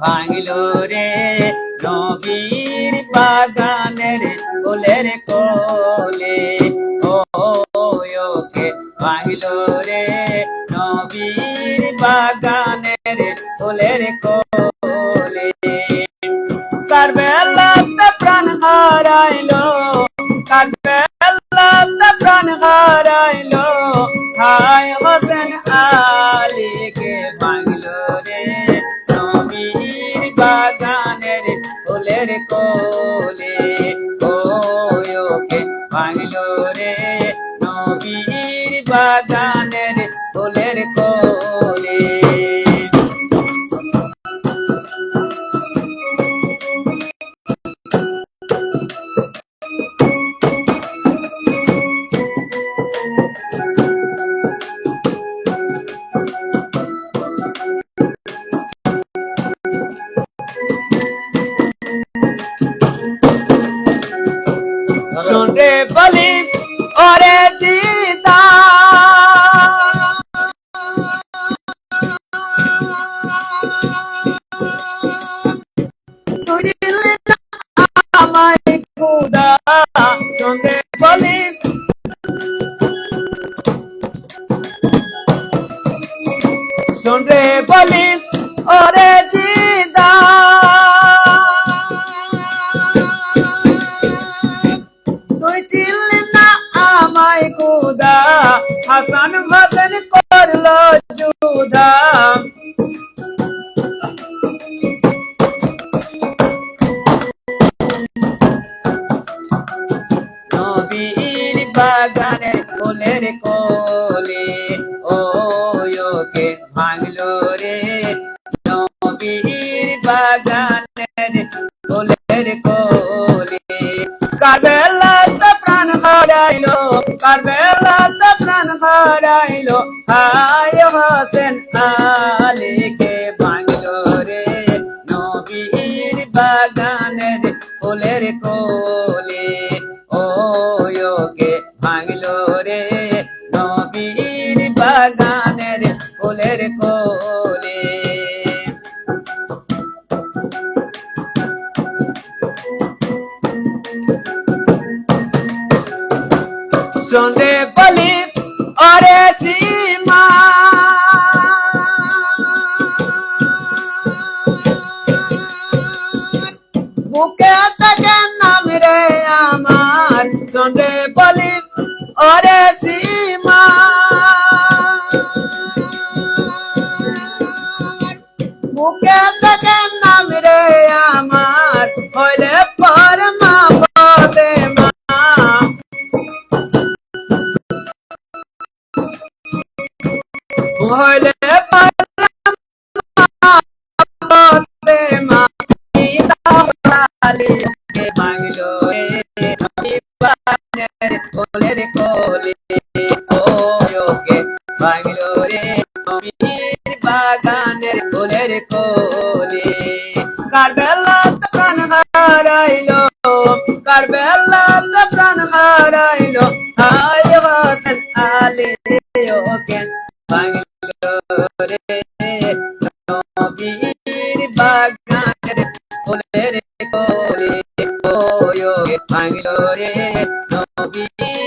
ভাঙিল রে নবীর বাগানের ফুলের কোলে। ওকে ভাঙিল রে নবীর বাগানের ফুলের কোলে। কার বেলাতে প্রাণ হারাইলো কার বেলাতে প্রাণ হারাইলো। হায় ওকে ভাঙলো রে নবীর বাগানের ফুলের কোলে শুনরে বলি ওরে না আমায় খুদা শুনরে বলি শুনরে বলি ওরে জুদা নবীর বাগানে ফুলের কোলে ওকে ভাঙলো রে। নবীর কোলে। কারবেলাতে প্রাণ হারাইলো কারবেলাতে প্রাণ হারাইলো। হায় হোসেন আলীকে ভাঙলো রে নবীর বাগানের ফুলের কোলে। ওকে ভাঙলো রে নবীর বাগানের ফুলের কোলে। শুনে বুকে থেকে নাম রে আমার শুনে বলি অরে সীমা। বুকে থেকে নাম রে আমার, হইলে পরমা পদে মা। হইলে কালি বাংলো কোলের কোলে ওকে বাংলো রে বাগানের কোলের কোলে কারবেলা তো প্রাণ হারাইলো কারবেলা তো প্রাণ হারাইলো হায় বাসন আলে ওকে বাংলো রে নবীর বাগানের কোলের Oye, oye, oye, oye,